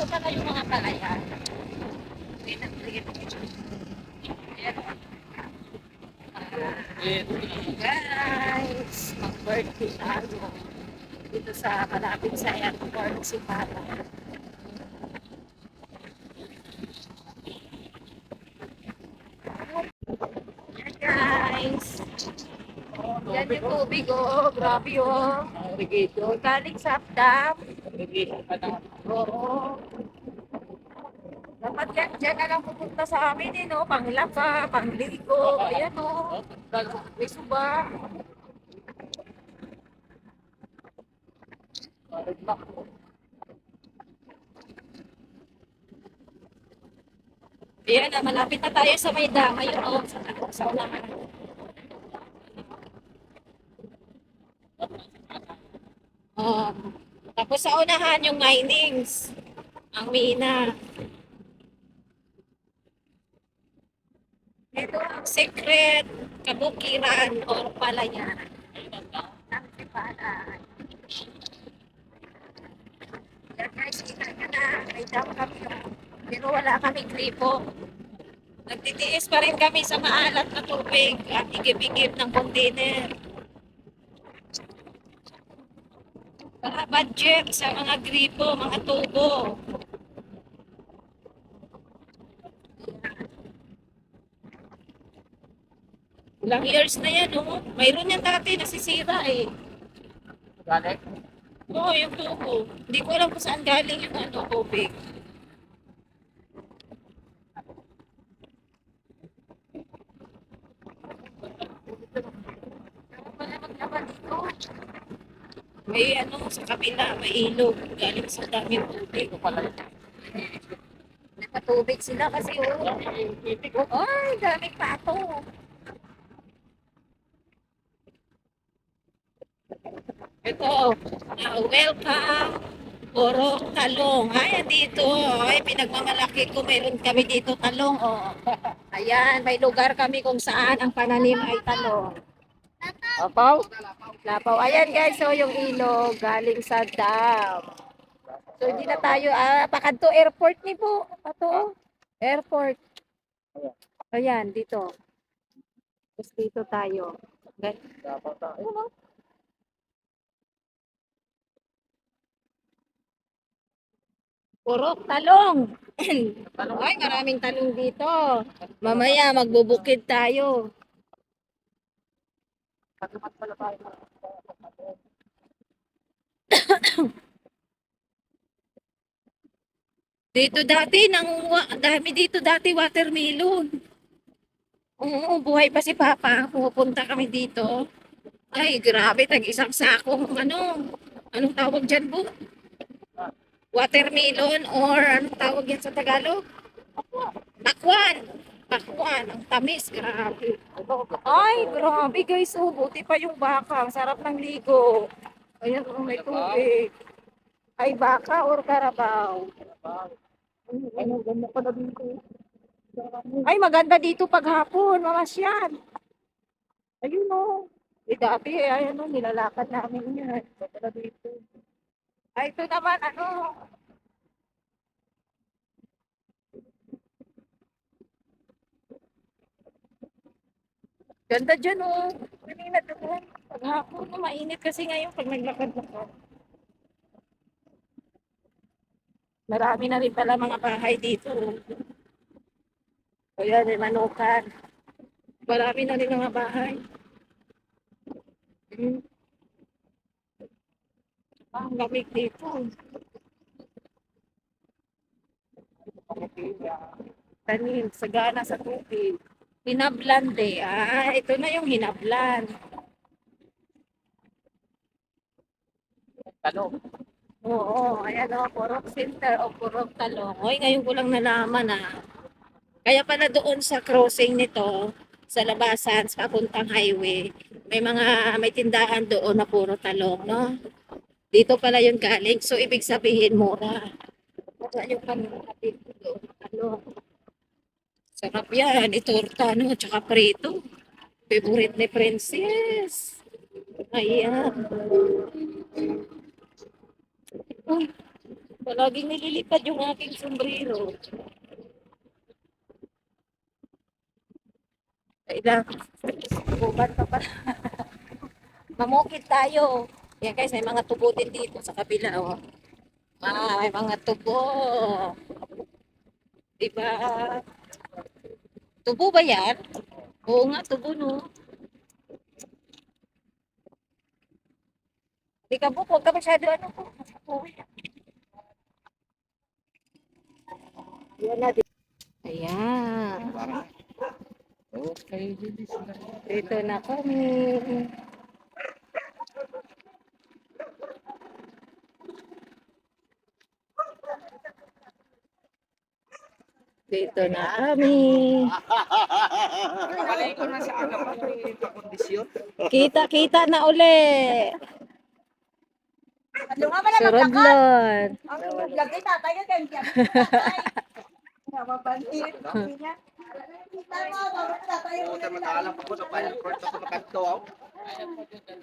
Ito pala yung mga. Ayan. Guys, mag-birthday tayo. Dito sa malapit sa airport, si Pala. Guys. Yan yung tubig oh. Grabe oh. Galing sa dam. Dapat yan, lang pupunta sa amin eh, no? Panglaka, pangligo, ayan o. May suba. Ayan na, malapit na tayo sa may dama yun o. Sa, sa unahan. Oh. Tapos sa unahan yung minings. Ang mina. Ito ang secret kabukiran o palayan. Ang sipalan. Yan guys, kita nyo na. May dam kami. Pero wala kami gripo. Nagtitiis pa rin kami sa maalat na tubig at igib-igib ng container. Para budget sa mga gripo, mga tubo. Ilang years na yan, oh. Mayroon yan dati nasisira eh. Galing? Oo, yung tubo. Hindi ko alam kung saan galing yung ano, tubig. May ano, sa kabila, may ilog. Galing sa daming tubig. Ito pala. Nakatubig sila kasi oh. Ay, daming pato. Ito, ah, welcome. Puro talong. Ay, dito. Ay, pinagmamalaki ko. Meron kami dito talong. Oh. Ayan, may lugar kami kung saan ang pananim ay talong. Apaw? Lapaw. Ayan guys, so yung ilog galing sa dam. So hindi na tayo, ah, pakadto airport ni po. Ato, airport. Ayan, dito. Tapos dito tayo. Tayo. Ano? Puro talong. Ay, maraming talong dito. Mamaya magbubukid tayo. Dito dati, nangunguha, ang dami dito dati watermelon. Oo, buhay pa si Papa. Pupunta kami dito. Ay, grabe, tag isang sakong ano, anong tawag dyan po? Watermelon or anong tawag yan sa Tagalog? Pakwan. Pakwan. Ang tamis, grabe. Ay, grabe guys. Oh, buti pa yung baka. Ang sarap ng ligo. Ayan, oh, may tubig. Ay, baka or karabaw. Ay, ganda pala dito. Maganda dito paghapon, mamasyal. Ayun o. Eh, dati, eh, ayan o, nilalakad namin yan. Pala dito. Ay, ito naman, ano. Ganda dyan o. Kanina doon. Paghapon, no, mainit kasi ngayon pag naglakad-lakad. Marami na rin pala mga bahay dito. O yan, may manukan. Marami na rin mga bahay. Hmm. Ah, Ang lamig dito. Tanim, sagana sa tubig. Hinablan de. Ah, ito na yung hinablan. Talong. Oo, ayan o, Purok Center o Purok Talong. Oy, ngayon ko lang nalaman ah. Kaya pala doon sa crossing nito, sa labasan, sa papuntang highway, may mga, may tindahan doon na puro talong, no? Dito pala yung galing. So, ibig sabihin, mura. Mura yung kanina dito. Talong. Sarap yan. Itorta, no? Tsaka prito. Favorite ni Princess. Ayan. Uy, palaging nililipad yung aking sombrero. Kailang, gubat pa pa. Mamukit tayo. Yan guys, may mga tubo din dito sa kabila. Oh. Ah, may mga tubo. Diba? Tubo ba yan? Oo nga, tubo no. Di ka po, huwag ka masyado ano po. Ayan na. Ayan. Okay. Dito na kami. Dito na kami. Nakalay ko na sa aga pa may kondisyon. Kita-kita na uli. Ko sa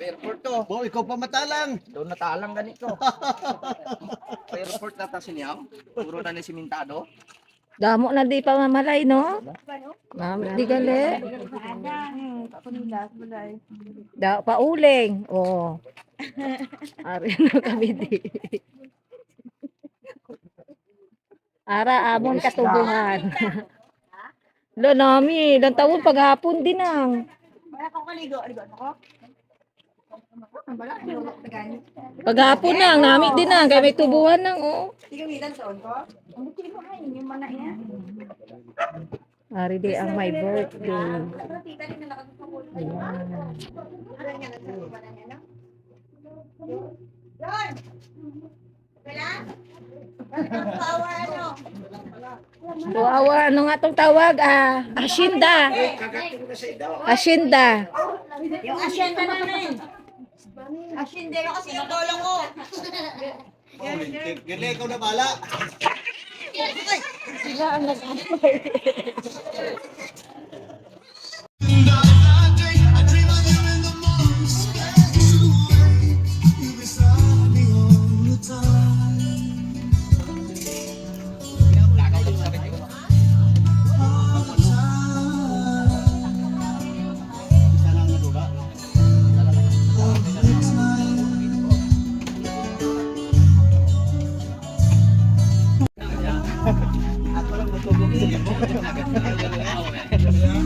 airport to. Bo, ikaw pa matalang. Doon natalang ganito. Airport na ta sinyaw. Puro na ni simentado. Damo na di pa mamalay, no? Ma'am, di gali. Da, pauling. Oo. Ari na kami di. Ara, amon katubuhan. Lo nami, ilang taon paghapon din ang. Paghapon na, ang nami din ang, kaya may tubuhan ng, oo. Ari di ang my birthday. Ayan. Kawawa, ano nga tong tawag? Ah, asyenda. Asyenda. Yung asyenda namin. Asyenda yung kasi yung dolo ko. Gali, ikaw na bala. Sila ang nag-hammer.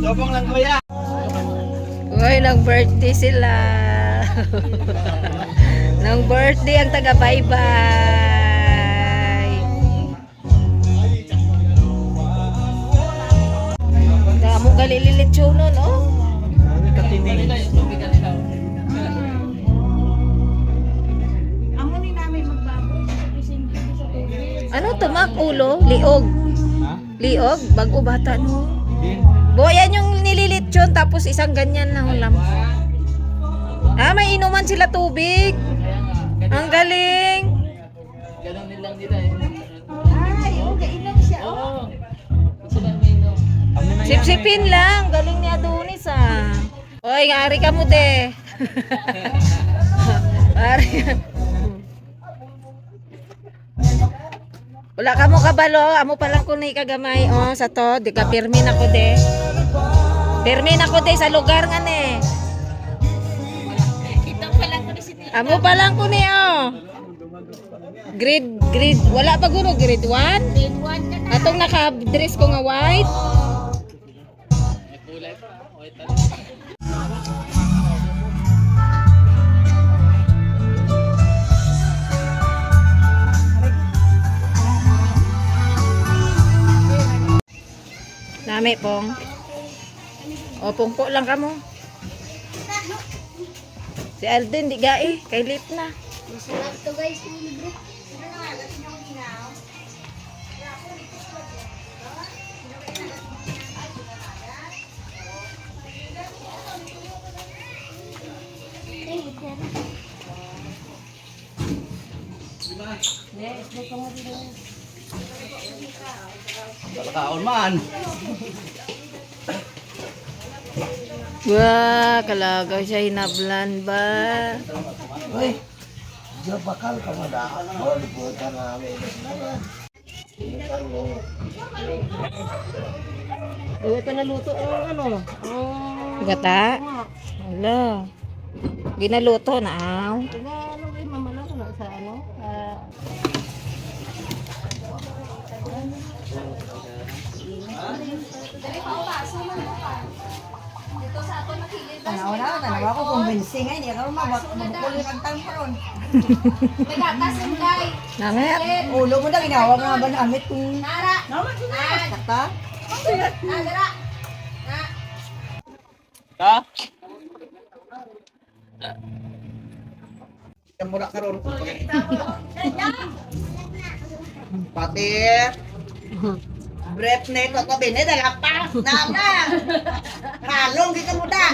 Dobong lang kuya. Uy, nag-birthday sila. Nang birthday ang taga bye-bye. Damo galililit no, no? Amo ni namin magbago. Ano to, mak? Ulo? Liog? Liog? Bago bata, no? Bo, yan yung nililitsyon tapos isang ganyan na ulam. Ah, may inuman sila tubig. Ang galing. Ganun din lang nila eh. Ay, siya. Oo. Sila may no. Ano na yan? Sipsipin lang. Galing ni Adonis ah. Oy, ari ka mo de. Wala ka mo kabalo. Amo pa lang ko ni kagamay. Oh, sa to. Di ka pirmin ako de. Pirmin ako de sa lugar nga ne. Ito pa lang ko na si Amo pa lang ko ni oh. Grade, grade, wala pa guno, grade 1? Grade 1 ka na. Atong naka-dress ko nga white. Nami pong. O, pungpo lang kamo. Si Alden, di gai. Kay lip na. Masarap to guys, libre. Kaon man. Wah, kalagaw siya hinablan ba? Uy, diyo bakal ka madaan. Oh, liputan namin. Eh, ito naluto ang ano. Ang Gata? Wala. Ginaluto na aw. ano rin mamala ko na sa ano. ah, Tanaw na, tanaw ako convincing ay, hindi ako mabukulo ng tangkaron. Namit. Ulo mo na, ginawa nga ba namit kung... Nara! Kata? Ha? Yan muna karon. Pati Brep na ito to bine dala pa. Nama. Halong di ka muda.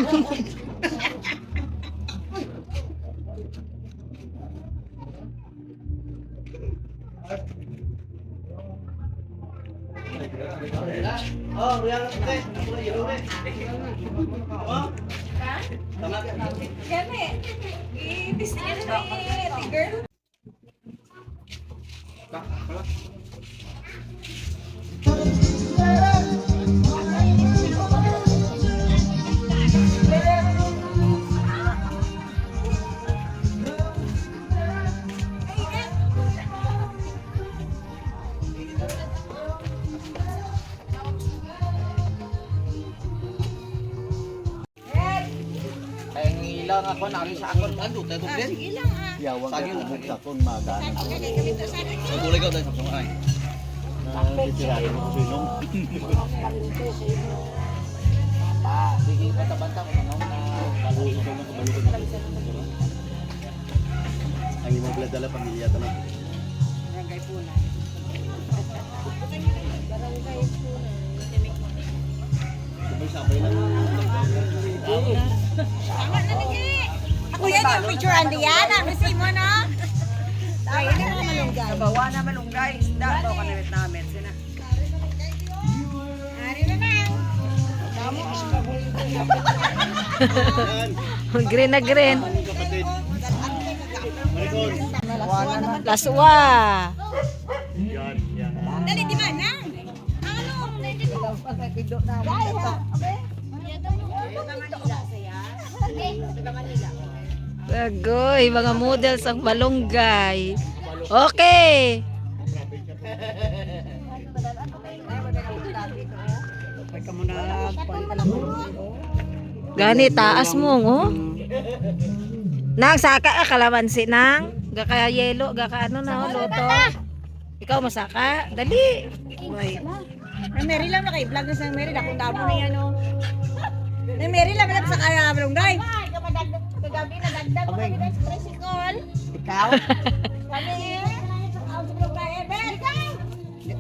Oh, real okay. Yellow eh. Oh. Tama ka. Ay, ngilang ako nari sa akon kan dutay to din. Yawang Saging ka lang. kubog sa kung madaan. Bulay ka dahil sa mga ay. Titirahin mo sa ilong. Sige, bata-bata ko na Kalusok ka na kabalukod na. Ang imong dala pamilya tanong. Sabay-sabay lang. Ako yan yung picture andi yan. Ano si mo na? Ay, yan ang malunggay. Bawa na malunggay, isda to kanawit namin. Sina. Ari na na. green na green. Laswa. Yan, yan. Dali, di man na. Ano? Agoy, mga models ang malunggay. Okay. Gani, taas mo, oh. Nang saka ka kalamansi nang. Gaka yelo, gaka ano na, oh, luto. Ikaw masaka? Dali. Uy. Ay, Mary lang na kay vlog na sa Mary. Dakong damo na yan, oh. Ay, Mary lang na sa kaya malunggay. Kagabi na dagdag ko na sa tricycle. Ikaw, Kami,